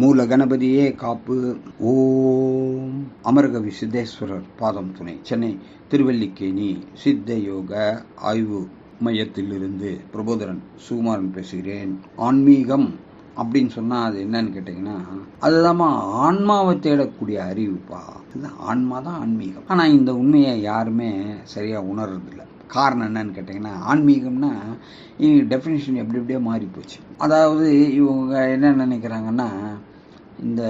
மூல கணபதியே காப்பு. ஓம் அமரகவி சித்தேஸ்வரர் பாதம் துணை. சென்னை திருவல்லிக்கேணி சித்த யோக ஆய்வு மையத்திலிருந்து பிரபோதரன் சுகுமாரன் பேசுகிறேன். ஆன்மீகம் அப்படின்னு சொன்னா அது என்னன்னு கேட்டிங்கன்னா அதுதாம்மா ஆன்மாவை தேடக்கூடிய அறிவுப்பா. இதுதான் ஆன்மா தான் ஆன்மீகம். ஆனால் இந்த உண்மையை யாருமே சரியாக உணர்றதில்லை. காரணம் என்னன்னு கேட்டிங்கன்னா ஆன்மீகம்னா இவங்க டெஃபினேஷன் எப்படி எப்படியோ மாறி போச்சு. அதாவது இவங்க என்ன நினைக்கிறாங்கன்னா இந்த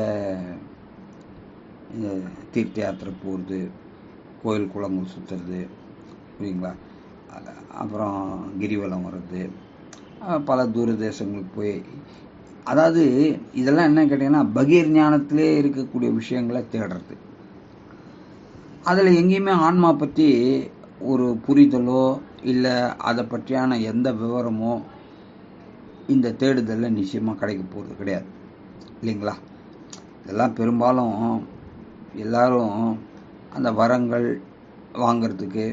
இந்த தீர்த்த யாத்திரை போகிறது கோயில் குளங்கள் சுற்றுறது புரியுங்களா? அப்புறம் கிரிவலம் வர்றது பல தூர தேசங்களுக்கு போய் அதாவது இதெல்லாம் என்ன கேட்டிங்கன்னா பகீர் ஞானத்திலே இருக்கக்கூடிய விஷயங்களை தேடுறது. அதில் எங்கேயுமே ஆன்மா பற்றி ஒரு புரிதலோ இல்லை அதை பற்றியான எந்த விவரமோ இந்த தேடுதலில் நிச்சயமாக கிடைக்க போகிறது கிடையாது. இல்லைங்களா? இதெல்லாம் பெரும்பாலும் எல்லாரும் அந்த வரங்கள் வாங்கிறதுக்கு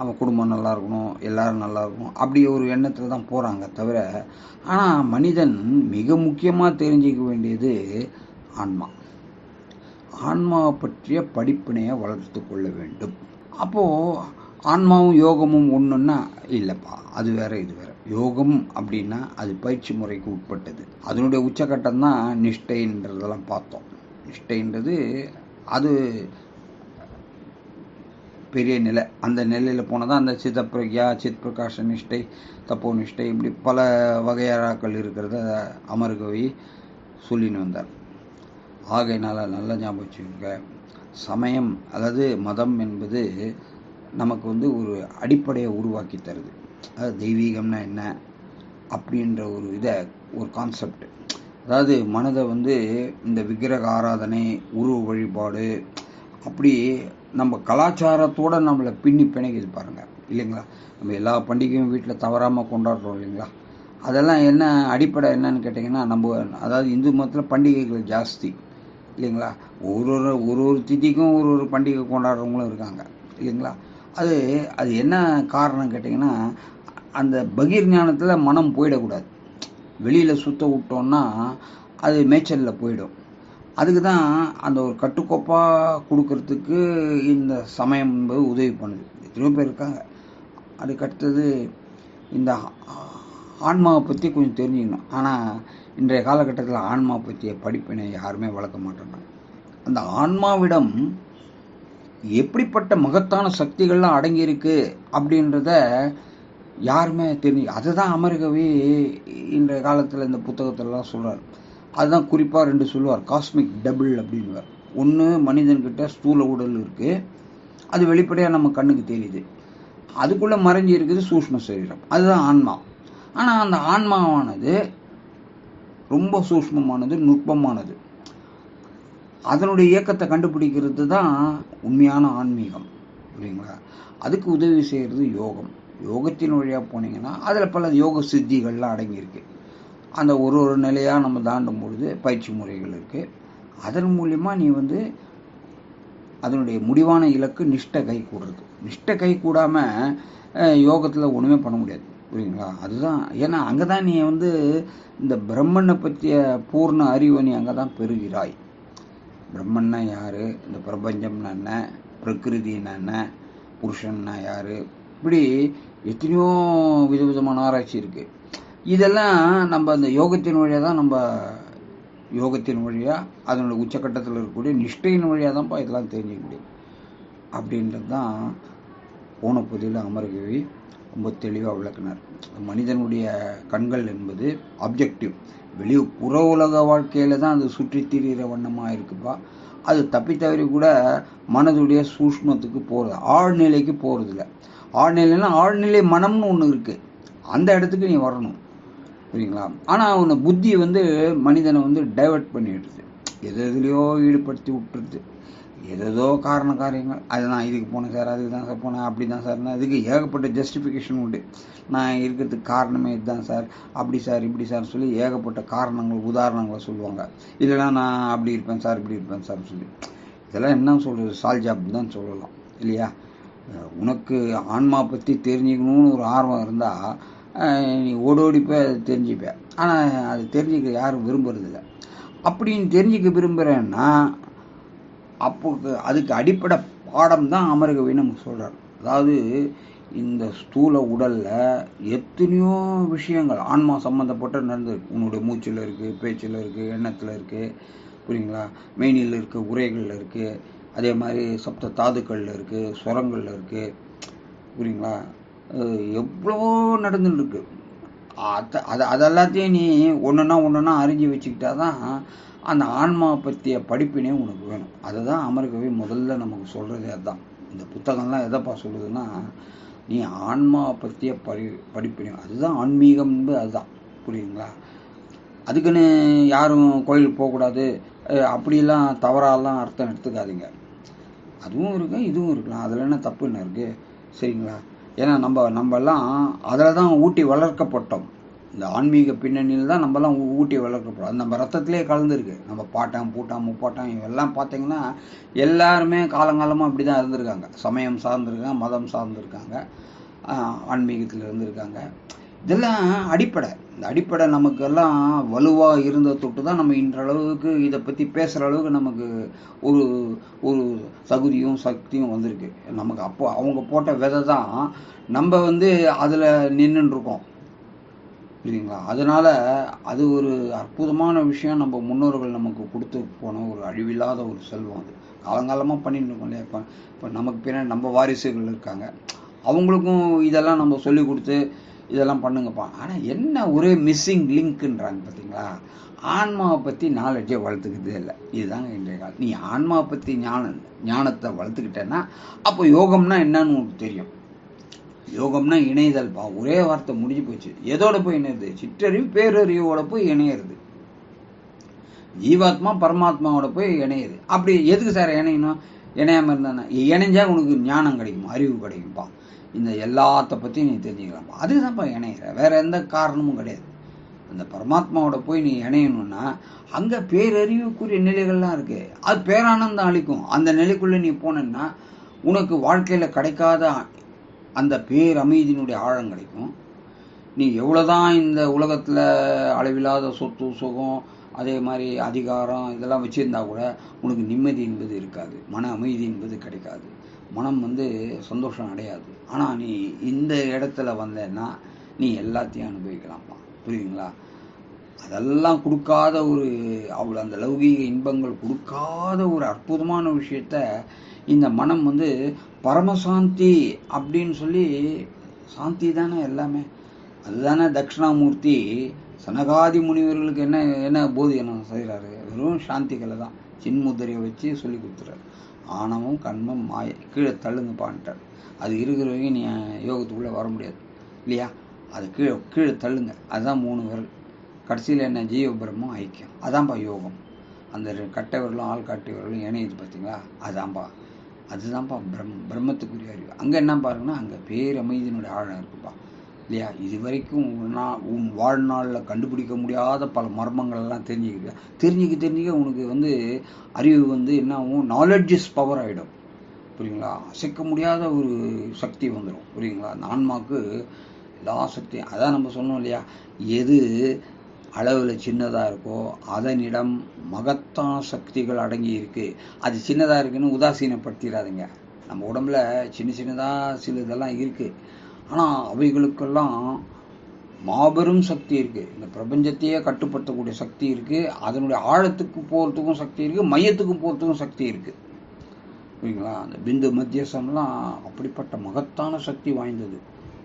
அவன் குடும்பம் நல்லா இருக்கணும் எல்லாரும் நல்லா இருக்கணும் அப்படி ஒரு எண்ணத்தில் தான் போகிறாங்க தவிர ஆனால் மனிதன் மிக முக்கியமாக தெரிஞ்சிக்க வேண்டியது ஆன்மா. ஆன்மாவை பற்றிய படிப்பினையை வளர்த்து கொள்ள வேண்டும். அப்போது ஆன்மாவும் யோகமும் ஒன்றுன்னா இல்லைப்பா அது வேற இது வேற. யோகம் அப்படின்னா அது பயிற்சி முறைக்கு உட்பட்டது. அதனுடைய உச்சக்கட்டம் தான் நிஷ்டைன்றதெல்லாம் பார்த்தோம். நிஷ்டைன்றது அது பெரிய நிலை. அந்த நிலையில் போனதான் அந்த சித்த பிரக்யா சித் பிரகாஷ நிஷ்டை தப்போ நிஷ்டை இப்படி பல வகையாராக்கள் இருக்கிறத அமர்கவி சொல்லின்னு வந்தார். ஆகையினால் நல்லா ஞாபகம் வச்சுக்கோங்க. சமயம் அதாவது மதம் என்பது நமக்கு வந்து ஒரு அடிப்படையை உருவாக்கி தருது. அதாவது தெய்வீகம்னா என்ன? அப்படின்ற ஒரு இதை ஒரு கான்செப்ட் அதாவது மனதை வந்து இந்த விக்கிரக ஆராதனை உருவ வழிபாடு அப்படி நம்ம கலாச்சாரத்தோட நம்மளை பின்னி பிணைக்குது பாருங்கள் இல்லைங்களா? நம்ம எல்லா பண்டிகையும் வீட்டில் தவறாமல் கொண்டாடுறோம் இல்லைங்களா? அதெல்லாம் என்ன அடிப்படை என்னன்னு கேட்டிங்கன்னா நம்ம அதாவது இந்து மதத்தில் பண்டிகைகள் ஜாஸ்தி. இல்லைங்களா? ஒரு ஒரு ஒரு ஒரு திதிக்கும் ஒரு ஒரு பண்டிகை கொண்டாடுறவங்களும் இருக்காங்க. இல்லைங்களா? அது அது என்ன காரணம் கேட்டிங்கன்னா அந்த பகீர் ஞானத்தில் மனம் போயிடக்கூடாது. வெளியில் சுத்த விட்டோம்னா அது மேய்ச்சலில் போயிடும். அதுக்கு தான் அந்த ஒரு கட்டுக்கோப்பாக கொடுக்கறதுக்கு இந்த சமயம் என்பது உதவி பண்ணுது. எத்தனையோ பேர் இருக்காங்க. அதுக்கடுத்தது இந்த ஆன்மாவை பற்றி கொஞ்சம் தெரிஞ்சுக்கணும். ஆனால் இன்றைய காலகட்டத்தில் ஆன்மா பற்றிய படிப்பினை யாருமே வளர்க்க மாட்டேறாங்க அந்த ஆன்மாவிடம் எப்படிப்பட்ட மகத்தான சக்திகள்லாம் அடங்கியிருக்கு அப்படின்றத யாருமே தெரிஞ்சு அதுதான் அமெரிக்கவி இன்றைய காலத்தில் இந்த புத்தகத்திலலாம் சொல்கிறார் அதுதான் குறிப்பாக ரெண்டு சொல்லுவார் காஸ்மிக் டபுள் அப்படின்வார் ஒன்று மனிதன்கிட்ட ஸ்தூல உடல் இருக்குது அது வெளிப்படையாக நம்ம கண்ணுக்கு தெரியுது. அதுக்குள்ளே மறைஞ்சி இருக்குது சூஷ்ம சரீரம். அதுதான் ஆன்மா. ஆனால் அந்த ஆன்மாவானது ரொம்ப சூஷ்மமானது நுட்பமானது. அதனுடைய இயக்கத்தை கண்டுபிடிக்கிறது தான் உண்மையான ஆன்மீகம் புரியுங்களா அதுக்கு உதவி செய்கிறது யோகம். யோகத்தின் வழியாக போனீங்கன்னா அதில் பல யோக சித்திகள்லாம் அடங்கியிருக்கு. அந்த ஒரு ஒரு நிலையாக நம்ம தாண்டும் பொழுது பயிற்சி முறைகள் இருக்குது அதன் மூலயமா நீ வந்து அதனுடைய முடிவான இலக்கு நிஷ்டை கை கூடுறது. நிஷ்ட கை கூடாமல் யோகத்தில் ஒன்றுமே பண்ண முடியாது புரியுங்களா அதுதான். ஏன்னா அங்கே தான் நீ வந்து இந்த பிரம்மனை பற்றிய பூர்ண அறிவை நீ அங்கே தான் பெறுகிறாய். பிரம்மன்னா யார்? இந்த பிரபஞ்சம்னா என்ன? பிரகிருதினா என்ன? புருஷன்னா யார்? இப்படி எத்தனையோ விதவிதமான ஆராய்ச்சி இருக்குது இதெல்லாம் நம்ம அந்த யோகத்தின் வழியாக தான் நம்ம யோகத்தின் வழியாக அதனுடைய உச்சக்கட்டத்தில் இருக்கக்கூடிய நிஷ்டையின் வழியாக தான்ப்பா இதெல்லாம் தெரிஞ்சுக்க முடியும். அப்படின்றது தான் போன பகுதியில் அமரகவி ரொம்ப தெளிவாக விளக்குனார். மனிதனுடைய கண்கள் என்பது அப்ஜெக்டிவ் வெளி புற உலக வாழ்க்கையில் தான் அது சுற்றி திரிகிற வண்ணமாக இருக்குப்பா. அது தப்பி தவறி கூட மனதுடைய சூஷ்மத்துக்கு போகிறது ஆழ்நிலைக்கு போகிறதில்ல ஆழ்நிலைன்னா ஆழ்நிலை மனம்னு ஒன்று இருக்குது அந்த இடத்துக்கு நீ வரணும். சரிங்களா ஆனால் அவனை புத்தி வந்து மனிதனை வந்து டைவெர்ட் பண்ணிடுது. எது எதுலையோ ஈடுபடுத்தி விட்டுருது. ஏதோ காரண காரியங்கள். அது நான் இதுக்கு போனேன் சார் அதுக்கு தான் சார் போனேன் அப்படி தான் சார் இதுக்கு ஏகப்பட்ட ஜஸ்டிஃபிகேஷன் உண்டு. நான் இருக்கிறதுக்கு காரணமே இதுதான் சார். அப்படி சார் இப்படி சார் சொல்லி ஏகப்பட்ட காரணங்கள் உதாரணங்களை சொல்லுவாங்க. இல்லைன்னா நான் அப்படி இருப்பேன் சார் இப்படி இருப்பேன் சார் சொல்லி. இதெல்லாம் என்ன சொல்கிறது சால்ஜாப் தான் சொல்லலாம். இல்லையா? உனக்கு ஆன்மா பற்றி தெரிஞ்சுக்கணும்னு ஒரு ஆர்வம் இருந்தால் நீ ஓடோடி போய் அதை தெரிஞ்சுப்ப. ஆனால் அது தெரிஞ்சுக்க யாரும் விரும்புறதில்ல. அப்படின்னு தெரிஞ்சுக்க விரும்புகிறேன்னா அப்போ அதுக்கு அடிப்படை பாடம் தான் அமர்கவி நம்ம சொல்கிறார் அதாவது இந்த ஸ்தூல உடலில் எத்தனையோ விஷயங்கள் ஆன்மா சம்மந்தப்பட்ட நடந்திருக்கு உன்னுடைய மூச்சில் இருக்குது பேச்சில் இருக்குது எண்ணத்தில் இருக்குது புரியுங்களா? மேனியில் இருக்குது உரைகளில் இருக்குது அதே மாதிரி சப்த தாதுக்களில் இருக்குது ஸ்வரங்களில் இருக்குது புரியுங்களா? எவ்வளவோ நடந்துட்டுருக்கு அதை அது அதெல்லாத்தையும் நீ ஒன்றுனா ஒன்றுனா அறிஞ்சு வச்சுக்கிட்டா தான் அந்த ஆன்மா பற்றிய படிப்பினே உனக்கு வேணும். அதுதான் அமர்கவி முதல்ல நமக்கு சொல்கிறதே அதுதான் இந்த புத்தகம்லாம் எதைப்பா சொல்லுதுன்னா நீ ஆன்மாவை பற்றிய படி படிப்பினை. அதுதான் ஆன்மீகம் என்பது அதுதான். புரியுங்களா அதுக்குன்னு யாரும் கோயிலுக்கு போகக்கூடாது. அப்படிலாம் தவறாலாம் அர்த்தம் எடுத்துக்காதீங்க. அதுவும் இருக்கும் இதுவும் இருக்கலாம். அதில் என்ன தப்பு என்ன இருக்குது சரிங்களா? ஏன்னா நம்ம நம்மலாம் அதில் தான் ஊட்டி வளர்க்கப்பட்டோம். இந்த ஆன்மீக பின்னணியில் தான் நம்மலாம் ஊ- ஊட்டி வளர்க்கப்பட்டோம் அது நம்ம ரத்தத்திலே கலந்துருக்கு. நம்ம பாட்டம் பூட்டம் முப்பாட்டம் இவெல்லாம் பார்த்தீங்கன்னா எல்லாருமே காலங்காலமாக அப்படி தான் இருந்திருக்காங்க. சமயம் சார்ந்திருக்காங்க மதம் சார்ந்திருக்காங்க ஆன்மீகத்தில் இருந்திருக்காங்க. இதெல்லாம் அடிப்படை. இந்த அடிப்படை நமக்கெல்லாம் வலுவாக இருந்த தொட்டு தான் நம்ம இன்றளவுக்கு இதை பற்றி பேசுகிற அளவுக்கு நமக்கு ஒரு ஒரு தகுதியும் சக்தியும் வந்திருக்கு. நமக்கு அப்போ அவங்க போட்ட விதை தான் நம்ம வந்து அதில் நின்றுருக்கோம் புரியுதுங்களா அதனால் அது ஒரு அற்புதமான விஷயம் நம்ம முன்னோர்கள் நமக்கு கொடுத்து போன ஒரு அழிவில்லாத ஒரு செல்வம் அது. காலங்காலமாக பண்ணிட்டு இருக்கோம் இல்லையா? இப்போ இப்போ நமக்கு பின்னாடி நம்ம வாரிசுகள் இருக்காங்க. அவங்களுக்கும் இதெல்லாம் நம்ம சொல்லி கொடுத்து இதெல்லாம் பண்ணுங்கப்பா. ஆனால் என்ன ஒரே மிஸ்ஸிங் லிங்க்குன்றாங்க பார்த்தீங்களா ஆன்மாவை பற்றி நாலேஜை வளர்த்துக்கிட்டே இல்லை. இதுதாங்க இன்றைய காலம் நீ ஆன்மாவை பற்றி ஞானம் ஞானத்தை வளர்த்துக்கிட்டேன்னா அப்போ யோகம்னா என்னன்னு உனக்கு தெரியும். யோகம்னா இணைதல்ப்பா ஒரே வார்த்தை முடிஞ்சு போச்சு. எதோட போய் இணையுது சிற்றறிவு பேரறிவோட போய் இணையிறது. ஜீவாத்மா பரமாத்மாவோட போய் இணையுது அப்படி எதுக்கு சார் இணையணும்? இணையாமல் இருந்தானே? இணைஞ்சா உனக்கு ஞானம் கிடைக்கும் அறிவு கிடைக்கும்ப்பா இந்த எல்லாத்த பற்றியும் நீ தெரிஞ்சுக்கலாம்ப்பா அதுதான்ப்பா இணையிற. வேற எந்த காரணமும் கிடையாது. அந்த பரமாத்மாவோட போய் நீ இணையணும்னா அங்கே பேரறிவுக்குரிய நிலைகள்லாம் இருக்கு. அது பேரானந்தம் அளிக்கும். அந்த நிலைக்குள்ளே நீ போனேன்னா உனக்கு வாழ்க்கையில் கிடைக்காத அந்த பேரமைதியினுடைய ஆழம் கிடைக்கும் நீ எவ்வளோதான் இந்த உலகத்தில் அளவில்லாத சொத்து சுகம் அதே மாதிரி அதிகாரம் இதெல்லாம் வச்சுருந்தா கூட உனக்கு நிம்மதி என்பது இருக்காது மன அமைதி என்பது கிடைக்காது. மனம் வந்து சந்தோஷம் அடையாது. ஆனால் நீ இந்த இடத்துல வந்தேன்னா நீ எல்லாத்தையும் அனுபவிக்கலாம்ப்பா. புரியுதுங்களா? அதெல்லாம் கொடுக்காத ஒரு அவ்வளோ அந்த லௌகீக இன்பங்கள் கொடுக்காத ஒரு அற்புதமான விஷயத்த இந்த மனம் வந்து பரமசாந்தி அப்படின்னு சொல்லி சாந்தி தானே எல்லாமே. அதுதானே தட்சிணாமூர்த்தி. சனகாதி முனிவர்களுக்கு என்ன என்ன போதியனம் செய்கிறாரு வெறும் சாந்திகளை தான். சின்முத்திரையை வச்சு சொல்லி கொடுத்துறாரு. ஆணவம் கண்மம் மாய கீழே தள்ளுங்கப்பான்ட்டார். அது இருக்கிற வரைக்கும் நீ யோகத்துக்குள்ளே வர முடியாது. இல்லையா? அது கீழே கீழே தள்ளுங்க. அதுதான் மூணு விரல். கடைசியில் என்ன? ஜீவ பிரம்மம் ஐக்கியம். அதான்ப்பா யோகம். அந்த கட்டை விரலும் ஆள் காட்டி விரலும் இணையுது பார்த்தீங்களா அதான்ப்பா அதுதான்ப்பா பிரம் பிரம்மத்துக்குரிய அறிவு. அங்கே என்ன பாருங்கன்னா அங்கே பேரமைதியினுடைய ஆழம் இருக்குப்பா. இல்லையா? இது வரைக்கும் உன் உன் வாழ்நாளில் கண்டுபிடிக்க முடியாத பல மர்மங்கள்லாம் தெரிஞ்சுக்கிட்டு தெரிஞ்சுக்க தெரிஞ்சுக்க உனக்கு வந்து அறிவு வந்து என்ன ஆகும்? நாலெட்ஜ் இஸ் பவர் ஆகிடும் புரியுங்களா? அசைக்க முடியாத ஒரு சக்தி வந்துடும் புரியுங்களா? அந்த எல்லா சக்தியும் அதான் நம்ம சொன்னோம் இல்லையா? எது அளவில் சின்னதாக இருக்கோ அதனிடம் மகத்தான சக்திகள் அடங்கி இருக்குது அது சின்னதாக இருக்குன்னு உதாசீனப்படுத்திடாதீங்க நம்ம உடம்புல சின்ன சின்னதாக சில இதெல்லாம் இருக்குது ஆனால் அவைகளுக்கெல்லாம் மாபெரும் சக்தி இருக்குது இந்த பிரபஞ்சத்தையே கட்டுப்படுத்தக்கூடிய சக்தி இருக்குது அதனுடைய ஆழத்துக்கு போகிறதுக்கும் சக்தி இருக்குது மையத்துக்கும் போகிறதுக்கும் சக்தி இருக்குது புரியுங்களா அந்த பிந்து மத்தியசம்லாம் அப்படிப்பட்ட மகத்தான சக்தி வாய்ந்தது.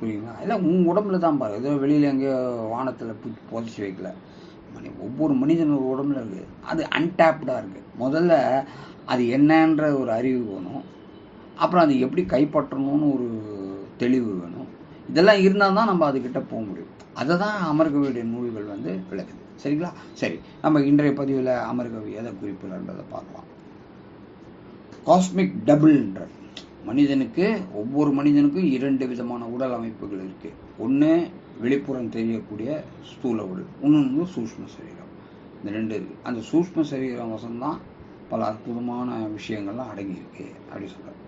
புரியுங்களா இல்லை உன் உடம்புல தான் பாரு. ஏதோ வெளியில் எங்கேயோ வானத்தில் புதைச்சி வைக்கல. மனி ஒவ்வொரு மனிதனோட உடம்புல இருக்குது அது அன்டாப்டாக இருக்குது முதல்ல அது என்னன்ற ஒரு அறிவு வேணும். அப்புறம் அது எப்படி கைப்பற்றணும்னு ஒரு தெளிவு வேணும். இதெல்லாம் இருந்தால் தான் நம்ம அதுக்கிட்ட போக முடியும். அதை தான் அமர்கவியுடைய நூல்கள் வந்து விளக்குது. சரிங்களா? சரி. நம்ம இன்றைய பதிவில் அமர்கவி எதை குறிப்பிடன்றதை பார்க்கலாம். காஸ்மிக் டபுள்ன்றது மனிதனுக்கு ஒவ்வொரு மனிதனுக்கும் இரண்டு விதமான உடல் அமைப்புகள் இருக்கு. ஒன்று வெளிப்புறம் தெரியக்கூடிய ஸ்தூல உடல் இன்னொன்று சூஷ்ம சரீரம். இந்த ரெண்டு இருக்கு. அந்த சூஷ்ம சரீரம் வசம்தான் பல அற்புதமான விஷயங்கள்லாம் அடங்கியிருக்கு அப்படி சொல்றாரு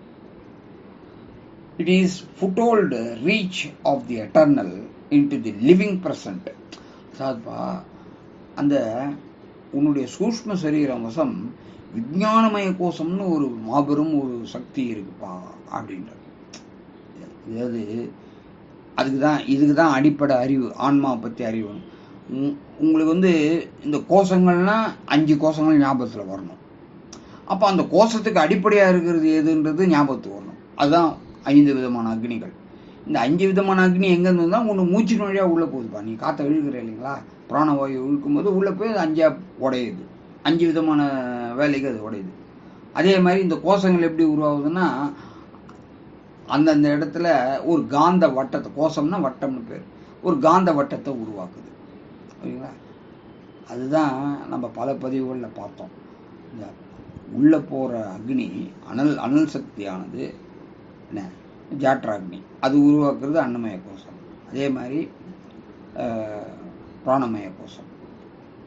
it is foothold reach of the eternal into the living present அதாவதுப்பா அந்த உன்னுடைய சூஷ்ம சரீரம் வசம் விஞ்ஞானமய கோஷம்னு ஒரு மாபெரும் ஒரு சக்தி இருக்குப்பா அப்படின்றது அதாவது அதுக்கு தான் இதுக்கு தான் அடிப்படை அறிவு ஆன்மாவை பற்றி அறிவு. உங்களுக்கு வந்து இந்த கோஷங்கள்னால் அஞ்சு கோஷங்கள் ஞாபகத்தில் வரணும். அப்போ அந்த கோஷத்துக்கு அடிப்படையாக இருக்கிறது எதுன்றது ஞாபகத்துக்கு வரணும். அதுதான் ஐந்து விதமான அக்னிகள். இந்த அஞ்சு விதமான அக்னி எங்கேருந்து வந்தால் ஒன்று மூச்சு வழியாக உள்ளே போகுதுப்பா. நீ காற்றை இழுக்கிற இல்லைங்களா? பிராணவாயு இழுக்கும்போது உள்ளே போய் அது அஞ்சாக உடையுது. அஞ்சு விதமான வேலைக்கு அது உடையுது. அதே மாதிரி இந்த கோஷங்கள் எப்படி உருவாகுதுன்னா அந்தந்த இடத்துல ஒரு காந்த வட்டத்தை கோஷம்னா வட்டம்னு பேர். ஒரு காந்த வட்டத்தை உருவாக்குது. ஓகேங்களா அதுதான் நம்ம பல பதிவுகளில் பார்த்தோம். இந்த உள்ளே போகிற அக்னி அனல் அனல் சக்தியானது என்ன? ஜாட்ராக்னி. அது உருவாக்குறது அன்னமய கோஷம். அதே மாதிரி பிராணமய கோஷம்.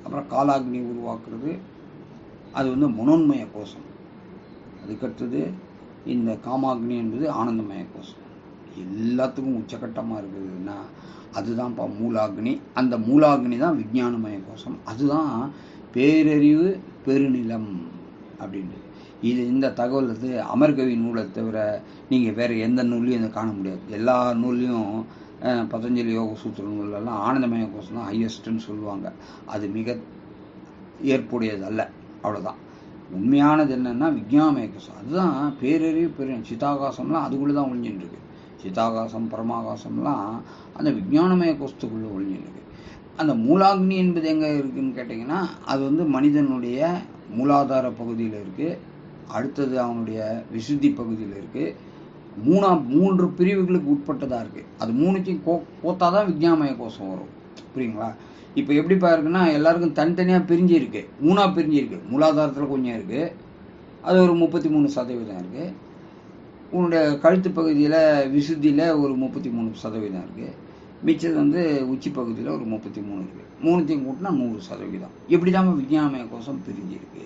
அப்புறம் காலாக்னி உருவாக்குறது. அது வந்து மனோன்மய கோஷம். அதுக்கடுத்தது இந்த காமாக்னி என்பது ஆனந்தமய கோஷம். எல்லாத்துக்கும் உச்சகட்டமாக இருக்குதுன்னா அதுதான்ப்பா மூலாக்னி. அந்த மூலாக்னி தான் விஞ்ஞானமய கோஷம். அதுதான் பேரறிவு பெருநிலம் அப்படின்றது. இது இந்த தகவல் வந்து அமர்கவி நூலை தவிர நீங்கள் வேறு எந்த நூல்லையும் இதை காண முடியாது. எல்லா நூல்லையும் பதஞ்சலி யோக சூத்திரங்கள்லாம் ஆனந்தமய கோஷம் தான் ஹையஸ்ட்டுன்னு சொல்லுவாங்க. அது மிக ஏற்புடையது அல்ல. அவ்வளோதான் உண்மையானது என்னென்னா விஞ்ஞானமய கோஷம். அதுதான் பேரறிவு பெரிய சிதாகாசம்லாம் அதுக்குள்ளே தான் ஒழிஞ்சின்னு இருக்கு சிதாகாசம் பரமாகாசம்லாம் அந்த விஞ்ஞானமய கோஷத்துக்குள்ளே ஒழிஞ்சின்னு இருக்கு அந்த மூலாக்னி என்பது எங்கே இருக்குதுன்னு கேட்டிங்கன்னா அது வந்து மனிதனுடைய மூலாதார பகுதியில் இருக்குது அடுத்தது அவனுடைய விசுத்தி பகுதியில் இருக்குது மூணாம் மூன்று பிரிவுகளுக்கு உட்பட்டதாக இருக்குது அது மூணுத்தையும் கோ கோத்தா தான் வித்யாமய கோஷம் வரும். புரியுங்களா? இப்போ எப்படிப்பா இருக்குன்னா எல்லாருக்கும் தனித்தனியாக பிரிஞ்சு இருக்கு. மூணாக பிரிஞ்சு மூலாதாரத்தில் கொஞ்சம் இருக்குது அது ஒரு முப்பத்தி மூணு சதவீதம் இருக்குது உன்னுடைய கழுத்து பகுதியில் விசுத்தியில் ஒரு முப்பத்தி மூணு சதவீதம் இருக்குது மிச்சது வந்து உச்சி பகுதியில் ஒரு முப்பத்தி மூணு இருக்குது மூணுத்தையும் கூட்டினா நூறு சதவீதம். இப்படி தான் விஞ்ஞானமய கோஷம் பிரிஞ்சிருக்கு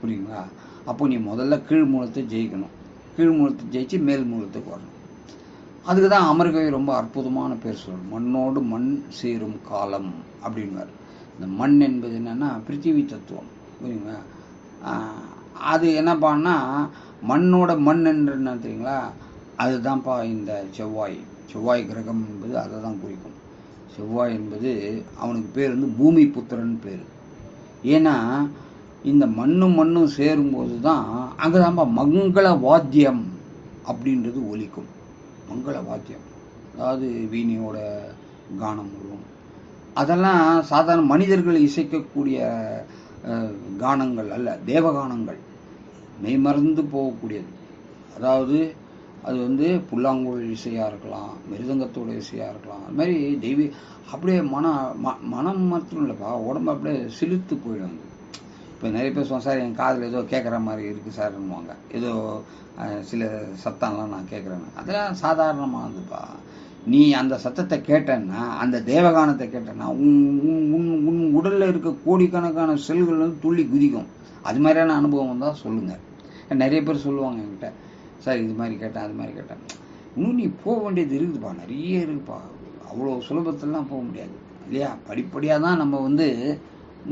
புரியுங்களா? அப்போ நீ முதல்ல கீழ் மூலத்தை ஜெயிக்கணும். கீழ் மூலத்தை ஜெயிச்சு மேல் மூலத்துக்கு வரணும். அதுக்கு தான் அமர்கவி ரொம்ப அற்புதமான பேர் சொல்லணும் மண்ணோடு மண் சீரும் காலம் அப்படின்வார் இந்த மண் என்பது என்னென்னா பிருத்திவி தத்துவம். புரியுங்களா அது என்னப்பான்னா மண்ணோட மண் என்று என்ன தெரியுங்களா? அதுதான்ப்பா இந்த செவ்வாய். செவ்வாய் கிரகம் என்பது அதை தான் குறிக்கும். செவ்வாய் என்பது அவனுக்கு பேர் வந்து பூமி புத்திரன் பேர். ஏன்னா இந்த மண்ணும் மண்ணும் சேரும்போது தான் அங்கே மங்கள வாத்தியம் அப்படின்றது ஒலிக்கும். மங்கள வாத்தியம். அதாவது வீணியோட கானம் வரும். அதெல்லாம் சாதாரண மனிதர்கள் இசைக்கக்கூடிய கானங்கள் அல்ல தேவகானங்கள். மெய்மறந்து போகக்கூடியது. அதாவது அது வந்து புல்லாங்குழல் இசையாக இருக்கலாம் மிருதங்கத்தோட இசையாக இருக்கலாம். அது மாதிரி தெய்வீ அப்படியே மன ம மனம் மாத்திரம் இல்லைப்பா உடம்பு அப்படியே சிலுத்து போயிடும் இப்போ நிறைய பேர் சொன்ன சார் என் காதில் ஏதோ கேட்குற மாதிரி இருக்குது சார்ன்னுவாங்க. ஏதோ சில சத்தம்லாம் நான் கேட்குறேன்னு அதெல்லாம் சாதாரணமானதுப்பா நீ அந்த சத்தத்தை கேட்டேன்னா அந்த தேவகானத்தை கேட்டேன்னா உன் உன் உன் உன் உடலில் இருக்க கோடிக்கணக்கான செல்கள் வந்து துள்ளி குதிக்கும். அது மாதிரியான அனுபவம் தான் சொல்லுங்கள் நிறைய பேர் சொல்லுவாங்க என்கிட்ட சார் இது மாதிரி கேட்டேன் அது மாதிரி கேட்டேன். இன்னும் நீ போக வேண்டியது இருக்குதுப்பா நிறைய இருக்குப்பா. அவ்வளோ சுலபத்திலலாம் போக முடியாது இல்லையா? படிப்படியாக தான் நம்ம வந்து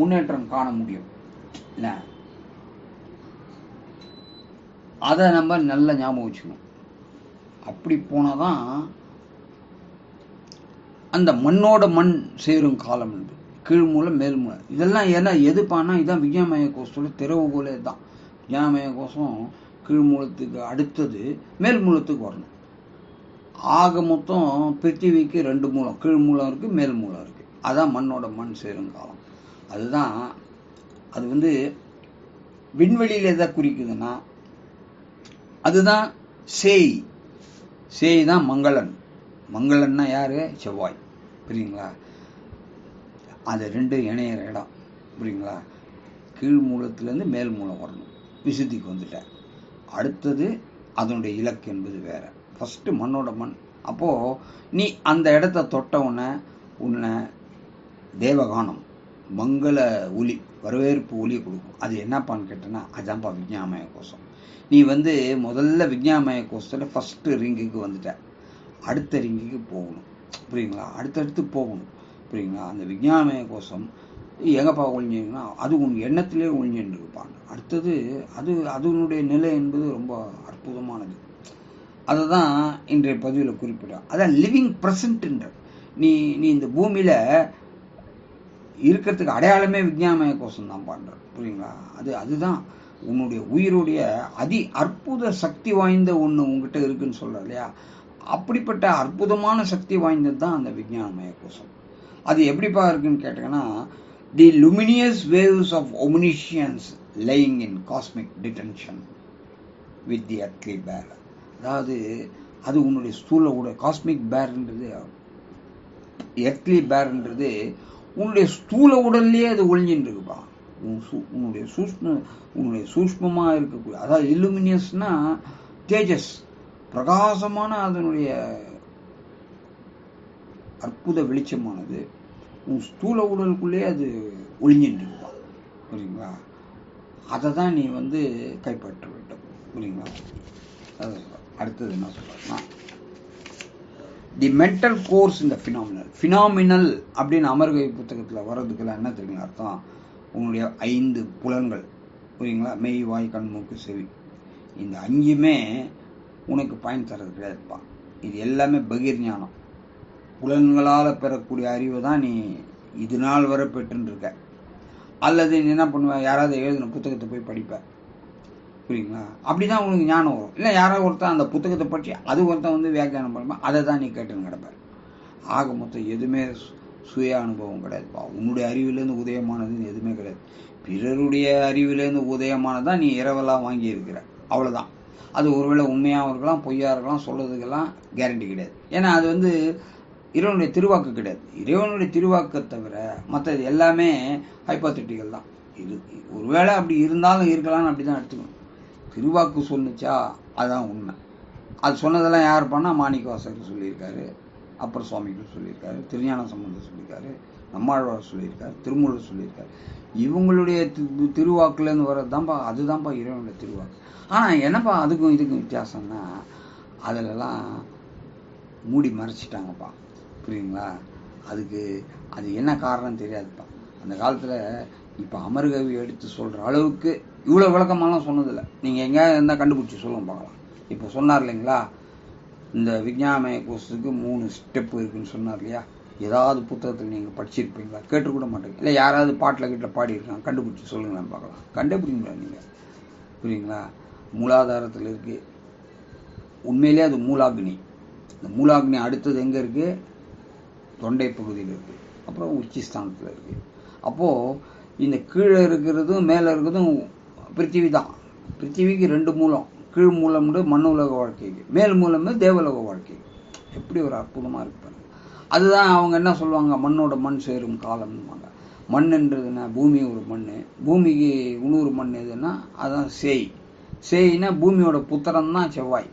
முன்னேற்றம் காண முடியும். இல்லை அதை நம்ம நல்ல ஞாபகம் வச்சுக்கணும். அப்படி போனால் தான் அந்த மண்ணோட மண் சேரும் காலம் என்று கீழ் மூலம் மேல் மூலம். இதெல்லாம் என்ன எதுப்பானா இதான் விஜயமய கோஷத்தோட திறவுகோலே தான். விஜயமய கோஷம் கீழ் மூலத்துக்கு அடுத்தது மேல் மூலத்துக்கு வரணும். ஆக மொத்தம் பிருத்திவிக்கு ரெண்டு மூலம். கீழ் மூலம் இருக்கு மேல் மூலம் இருக்கு. அதான் மண்ணோட மண் சேரும் காலம். அதுதான் அது வந்து விண்வெளியில் எதை குறிக்குதுன்னா அதுதான் சேய். சேய் தான் மங்களன். மங்களன்னா யார்? செவ்வாய். புரியுங்களா அது ரெண்டு இணையிற இடம். புரியுங்களா கீழ் மூலத்துலேருந்து மேல் மூலம் வரணும். விசுத்திக்கு வந்துட்டேன் அடுத்தது அதனுடைய இலக்கு என்பது வேறு. ஃபஸ்ட்டு மண்ணோட மண். அப்போது நீ அந்த இடத்த தொட்ட உடனே உன்னை தேவகானம். மங்கள ஒலி வரவேற்பு ஒலி கொடுக்கும். அது என்னப்பான்னு கேட்டேன்னா அதான்ப்பா விஞ்ஞாமய கோஷம். நீ வந்து முதல்ல விஞ்ஞாமய கோஷத்தில் ஃபஸ்ட்டு ரிங்குக்கு வந்துட்ட. அடுத்த ரிங்குக்கு போகணும். புரியுங்களா அடுத்தடுத்து போகணும். புரியுங்களா அந்த விஜயாமய கோஷம் எங்கப்பா ஒழிஞ்சுன்னா அது உன் எண்ணத்திலே ஒழிஞ்சுன்னு இருப்பாங்க அடுத்தது அது அதனுடைய நிலை என்பது ரொம்ப அற்புதமானது. அதை தான் இன்றைய பதிவில் குறிப்பிடும் அதான் லிவிங் ப்ரெசண்ட்டுன்ற நீ நீ இந்த பூமியில் இருக்கிறதுக்கு அடையாளமே விஞ்ஞானமய கோஷம் தான் பண்ணுற புரியுங்களா? அது அதுதான் உன்னுடைய உயிருடைய அதி அற்புத சக்தி வாய்ந்த ஒன்று உங்ககிட்ட இருக்குன்னு சொல்கிற இல்லையா? அப்படிப்பட்ட அற்புதமான சக்தி வாய்ந்தது தான் அந்த விஞ்ஞானமய கோஷம் அது எப்படிப்பா இருக்குன்னு கேட்டிங்கன்னா the luminous waves of omniscience lying in cosmic detention with the utterly pair. அதாவது அது உன்னுடைய ஸ்தூல உடைய காஸ்மிக் பேர்ன்றது எர்த்லி பேர்ன்றது உன்னுடைய ஸ்தூல உடல்லையே அது ஒழிஞ்சின்னு இருக்குப்பா உன் சூ உன்னுடைய சூஷ்ம உன்னுடைய சூஷ்மமாக இருக்கக்கூடிய அதாவது இல்லுமினியஸ்னா தேஜஸ் பிரகாசமான அதனுடைய அற்புத வெளிச்சமானது உன் ஸ்தூல உடலுக்குள்ளேயே அது ஒளிஞ்சின்னு இருக்குப்பா புரியுங்களா அதை தான் நீ வந்து கைப்பற்ற வேண்டும். புரியுங்களா அது அடுத்தது என்ன சொல்றேன்னா தி மென்டல் கோர்ஸ் இந்த ஃபினாமினல் ஃபினாமினல் அப்படின்னு அமர்கை புத்தகத்தில் வர்றதுக்கெல்லாம் என்ன தெரியுங்களா அர்த்தம்? உன்னுடைய ஐந்து புலன்கள். புரியுங்களா? மெய் வாய் கண் மூக்கு செவி. இந்த அஞ்சுமே உனக்கு பயன் தரது கிடையாதுப்பா. இது எல்லாமே பகீர் ஞானம். புலன்களால் பெறக்கூடிய அறிவை தான் நீ இது நாள் வரை பெற்றுருக்க அல்லது நீ என்ன பண்ணுவேன் யாராவது எழுதின புத்தகத்தை போய் படிப்பேன் புரியுங்களா? அப்படிதான் உங்களுக்கு ஞானம் வரும். இல்லை யாராவது ஒருத்தன் அந்த புத்தகத்தை பற்றி அது ஒருத்தன் வந்து வியாக்கியானம் பண்ணுமா? அதை தான் நீ கேட்டுன்னு கிடப்பார் ஆக மொத்தம் எதுவுமே சு- சுய அனுபவம் கிடையாதுப்பா. உன்னுடைய அறிவிலேருந்து உதயமானதுன்னு எதுவுமே கிடையாது. பிறருடைய அறிவிலேருந்து உதயமானதான் நீ இரவெல்லாம் வாங்கி இருக்கிற அது ஒருவேளை உண்மையாகவும் இருக்கலாம் பொய்யாக இருக்கலாம் சொல்கிறதுக்கெல்லாம் கேரண்டி கிடையாது. ஏன்னா அது வந்து இறைவனுடைய திருவாக்கு கிடையாது. இறைவனுடைய திருவாக்கை தவிர மற்றது எல்லாமே ஹைப்போத்தட்டிக்கல் தான். இது ஒருவேளை அப்படி இருந்தாலும் இருக்கலாம்னு அப்படி தான் எடுத்துக்கணும். திருவாக்கு சொல்லுச்சா அதுதான் உண்மை. அது சொன்னதெல்லாம் யார் பண்ணால் மாணிக்க வாசகர் சொல்லியிருக்காரு. அப்புறம் சுவாமிகள் சொல்லியிருக்காரு. திருஞான சம்பந்தம் சொல்லியிருக்காரு. நம்மாழ்வார் சொல்லியிருக்காரு. திருமூலர் சொல்லியிருக்காரு. இவங்களுடைய திரு திருவாக்குலேருந்து வர்றது தான்ப்பா அதுதான்ப்பா இறைவனுடைய திருவாக்கு. ஆனால் என்னப்பா அதுக்கும் இதுக்கும் வித்தியாசம்னா அதிலெல்லாம் மூடி மறைச்சிட்டாங்கப்பா. புரியுங்களா அதுக்கு அது என்ன காரணம் தெரியாதுப்பா. அந்த காலத்தில் இப்போ அமர்கவி எடுத்து சொல்கிற அளவுக்கு இவ்வளோ விளக்கமாலாம் சொன்னதில்லை. நீங்கள் எங்கேயாவது இருந்தால் கண்டுபிடிச்சி சொல்லுங்க பார்க்கலாம். இப்போ சொன்னார் இல்லைங்களா? இந்த விஜயாமய கோர்ஸுக்கு மூணு ஸ்டெப் இருக்குன்னு சொன்னார் இல்லையா? ஏதாவது புத்தகத்தில் நீங்கள் படிச்சிருப்பீங்களா? கேட்டுக்கூட கூட மாட்டீங்க. இல்லை யாராவது பாட்டில் கிட்ட பாடியிருக்காங்க கண்டுபிடிச்சி சொல்லுங்களேன் பார்க்கலாம். கண்டுபிடிங்களா நீங்கள் புரியுங்களா மூலாதாரத்தில் இருக்கு. உண்மையிலே அது மூலாக்னி. இந்த மூலாக்னி அடுத்தது எங்கே இருக்கு? தொண்டை பகுதியில் இருக்கு. அப்புறம் உச்சி ஸ்தானத்தில் இருக்கு. அப்போது இந்த கீழே இருக்கிறதும் மேலே இருக்கிறதும் பிருத்திவி தான் பிருத்திவிக்கு ரெண்டு மூலம். கீழ் மூலம்னு மண் உலக வாழ்க்கைக்கு. மேல் மூலம்னு தேவலோக வாழ்க்கைக்கு. எப்படி ஒரு அற்புதமாக இருப்பாங்க அதுதான் அவங்க என்ன சொல்லுவாங்க? மண்ணோட மண் சேரும் காலம்னுவாங்க மண்ணுன்றதுன்னா பூமி ஒரு மண் பூமிக்கு இன்னொரு மண் எதுன்னா அதான் சேய். சேய்னா பூமியோட புத்திரம் தான் செவ்வாய்.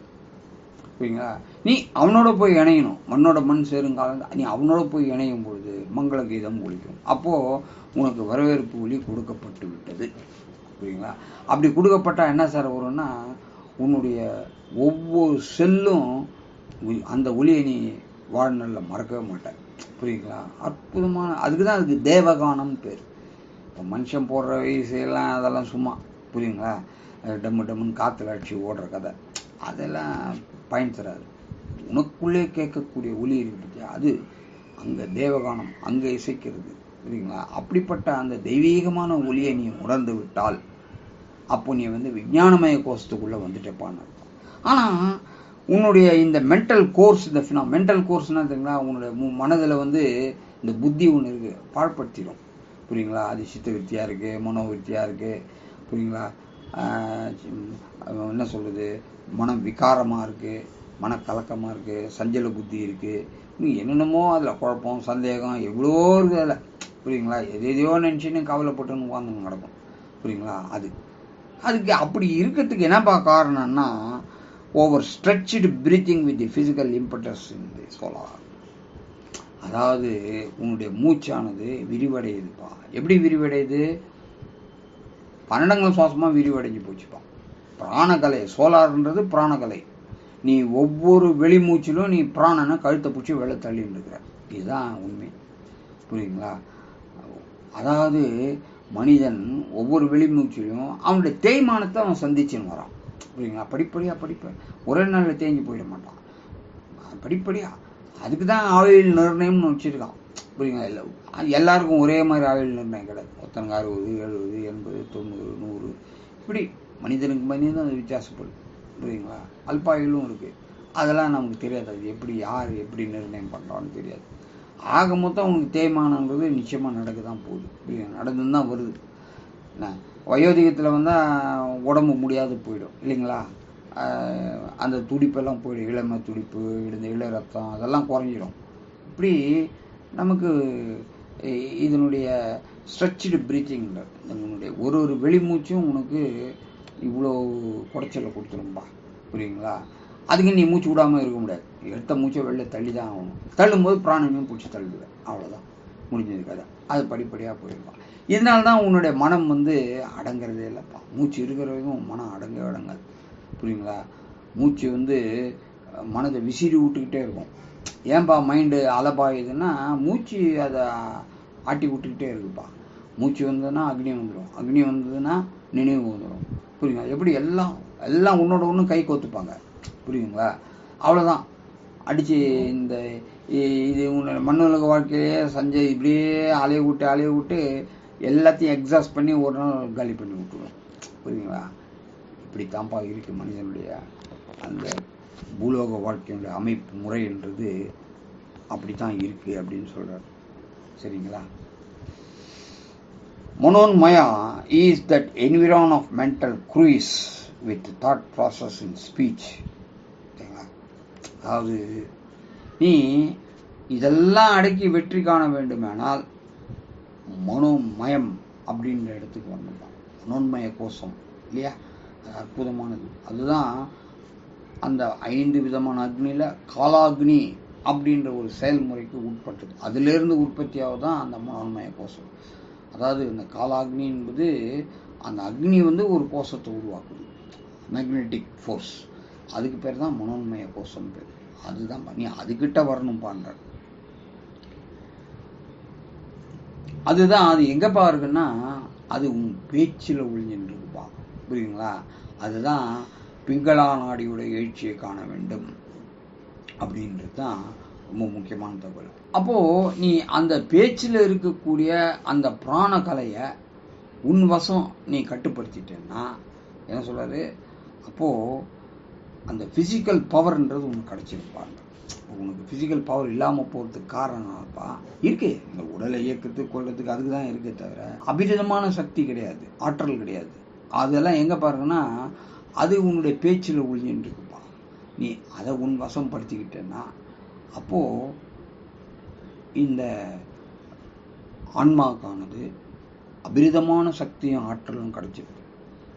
புரியுங்களா? நீ அவனோட போய் இணையணும். மண்ணோட மண் சேரும் காலம். நீ அவனோட போய் இணையும் பொழுது மங்கள கீதம் ஒழிக்கும். அப்போது உனக்கு வரவேற்பு ஒளி கொடுக்கப்பட்டு விட்டது. புரியுங்களா? அப்படி கொடுக்கப்பட்டா என்ன சார் வரும்னா உன்னுடைய ஒவ்வொரு செல்லும் அந்த ஒளியை நீ வாழ்நாளில் மறக்கவே மாட்டேன். புரியுங்களா? அற்புதமான அதுக்கு தான் அதுக்கு தேவகானம் பேர். இப்போ மனுஷன் போடுற வயசெல்லாம் அதெல்லாம் சும்மா புரியுங்களா? டம்மு டம்முன்னு காற்றுல அடிச்சு ஓடுற கதை. அதெல்லாம் பயன் தராது. உனக்குள்ளே கேட்கக்கூடிய ஒலி இருக்கு பார்த்தியா அது அங்கே தேவகானம் அங்கே இசைக்கிறது. சரிங்களா அப்படிப்பட்ட அந்த தெய்வீகமான ஒலியை நீ உணர்ந்து விட்டால் அப்போ நீ வந்து விஞ்ஞானமய கோஷத்துக்குள்ளே வந்துட்டேப்பான்னு ஆனால் உன்னுடைய இந்த மென்டல் கோர்ஸ் இந்த ஃபினா மென்டல் கோர்ஸ்னா தெரியுங்களா உன்னுடைய மனதில் வந்து இந்த புத்தி ஒன்று இருக்குது பாழ்படுத்திடும் புரியுங்களா? அது சித்த விருத்தியாக இருக்கு. மனோவிருத்தியாக இருக்குது புரியுங்களா என்ன சொல்கிறது மனம் விகாரமாக இருக்குது மனக்கலக்கமாக இருக்குது சஞ்சல புத்தி இருக்குது இன்னும் என்னென்னமோ அதில் குழப்பம் சந்தேகம் எவ்வளோ இருக்குது அதில். புரியுங்களா எது எதையோ நினச்சின்னு கவலைப்பட்டுன்னு உட்காந்து நடக்கும் புரியுங்களா அது. அதுக்கு அப்படி இருக்கிறதுக்கு என்னப்பா காரணம்னா over stretched breathing with the physical impetus in the solar அதாவது உன்னுடைய மூச்சானது விரிவடையுதுப்பா. எப்படி விரிவடையுது? பன்னெண்டங்கள் சுவாசமாக விரிவடைஞ்சு போச்சுப்பா. பிராணகலை சோலார்ன்றது பிராணகலை நீ ஒவ்வொரு வெளிமூச்சிலும் நீ பிராணனை கழுத்தை பிடிச்சி வெளில தள்ளின்னு இருக்கிற. இதுதான் உண்மை. புரியுங்களா அதாவது மனிதன் ஒவ்வொரு வெளிமூச்சிலையும் அவனுடைய தேய்மானத்தை அவன் சந்திச்சுன்னு வரான். புரியுங்களா படிப்படியாக படிப்ப ஒரே நாளில் தேஞ்சு போயிட மாட்டான். படிப்படியாக அதுக்கு தான் ஆயுள் நிர்ணயம்னு வச்சுருக்கான். புரியுங்களா இல்லை எல்லாருக்கும் ஒரே மாதிரி ஆயுள் நிர்ணயம் கிடையாது. ஒருத்தனுக்கு அறுபது எழுபது எண்பது தொண்ணூறு நூறு. இப்படி மனிதனுக்கு மனிதன் அது வித்தியாசப்படும் புரியுங்களா அல்பாயுளும் இருக்குது அதெல்லாம் நமக்கு தெரியாது. அது எப்படி யார் எப்படி நிர்ணயம் பண்ணுறான்னு தெரியாது. ஆக மொத்தம் அவங்களுக்கு தேய்மானங்கிறது நிச்சயமாக நடக்க தான் போகுது. இப்படி நடந்து தான் வருது. என்ன? வயோதிகத்தில் வந்தால் உடம்பு முடியாது போயிடும் இல்லைங்களா? அந்த துடிப்பெல்லாம் போயிடும். இளமை துடிப்பு இந்த இள ரத்தம் அதெல்லாம் குறைஞ்சிடும். இப்படி நமக்கு இதனுடைய ஸ்ட்ரெச்சுடு பிரீத்திங் இதனுடைய ஒரு ஒரு வெளிமூச்சும் உனக்கு இவ்வளோ குடைச்சலை கொடுத்துரும்பா. புரியுங்களா? அதுக்கு நீ மூச்சு விடாமல் இருக்க முடியாது. எடுத்த மூச்சை வெளில தள்ளி தான் ஆகணும். தள்ளும்போது பிராணனையும் பிடிச்சி தள்ளிடுவேன் அவ்வளோதான் முடிஞ்சது கதை. அது படிப்படியாக போயிருப்பான் இதனால தான் உன்னுடைய மனம் வந்து அடங்குறதே இல்லைப்பா. மூச்சு இருக்கிற வரைக்கும் மனம் அடங்க அடங்காது. புரியுங்களா? மூச்சு வந்து மனதை விசிறி விட்டுக்கிட்டே இருக்கும். ஏன்பா மைண்டு அலபாயுதுன்னா மூச்சு அதை ஆட்டி விட்டுக்கிட்டே இருக்குப்பா. மூச்சு வந்ததுன்னா அக்னி வந்துடும் அக்னி வந்ததுன்னா நினைவு வந்துடும் புரியுங்களா? எப்படி எல்லாம் எல்லாம் உன்னோட ஒன்று கை கோத்துப்பாங்க. புரியுங்களா அவ்வளோதான் அடித்து இந்த இது உன்னோட மண்ணுலக வாழ்க்கையிலேயே சஞ்சய் இப்படியே அலைய விட்டு அலைய விட்டு எல்லாத்தையும் எக்ஸாஸ்ட் பண்ணி ஒரு நாள் காலி பண்ணி விட்டுருவோம் புரியுங்களா இப்படி தான்ப்பா இருக்குது மனிதனுடைய அந்த பூலோக வாழ்க்கையினுடைய அமைப்பு முறைன்றது அப்படி தான் இருக்குது அப்படின்னு சொல்கிறார் சரிங்களா? Mononmaya is that environ of mental cruise with thought process in speech. சரிங்களா? அதாவது நீ இதெல்லாம் அடக்கி வெற்றி காண வேண்டுமானால் மனோமயம் அப்படின்ற இடத்துக்கு வந்துடலாம் மனோன்மய கோஷம் இல்லையா? அது அற்புதமானது. அதுதான் அந்த ஐந்து விதமான அக்னியில் காலாக்னி அப்படின்ற ஒரு செயல்முறைக்கு உட்பட்டது. அதிலிருந்து உற்பத்தியாக தான் அந்த மனோன்மய கோஷம். அதாவது இந்த காலாக்னி என்பது அந்த அக்னி வந்து ஒரு கோஷத்தை உருவாக்குது. மேக்னெட்டிக் ஃபோர்ஸ் அதுக்கு பேர் தான் மனோன்மய கோஷம் பேர். அதுதான் நீ அதுக்கிட்ட வரணும் பாண்ட அதுதான் அது எங்கப்பா இருக்குன்னா அது உன் பேச்சில் ஒளிஞ்சுட்டு இருக்குப்பா புரியுங்களா அதுதான் பிங்களா நாடியோட எழுச்சியை காண வேண்டும். அப்படின்றது தான் ரொம்ப முக்கியமான தகவல். அப்போது நீ அந்த பேச்சில் இருக்கக்கூடிய அந்த பிராண கலையை உன் வசம் நீ கட்டுப்படுத்திட்டேன்னா என்ன சொல்கிறாரு அப்போது அந்த ஃபிசிக்கல் பவர்ன்றது உனக்கு கிடைச்சிருப்பாங்க. உனக்கு ஃபிசிக்கல் பவர் இல்லாமல் போகிறதுக்கு காரணம்ப்பா இருக்கு. இந்த உடலை இயக்கத்துக்கு கொள்றதுக்கு அதுக்கு தான் இருக்கே தவிர அபிரிதமான சக்தி கிடையாது ஆற்றல் கிடையாது. அதெல்லாம் எங்கே பாருங்கன்னா அது உன்னுடைய பேச்சில் ஒழிஞ்சுட்டு இருக்குப்பா நீ அதை உன் வசம் படுத்திக்கிட்டேன்னா அப்போது இந்த ஆன்மாக்கானது அபிரிதமான சக்தியும் ஆற்றலும் கிடைச்சிருக்கு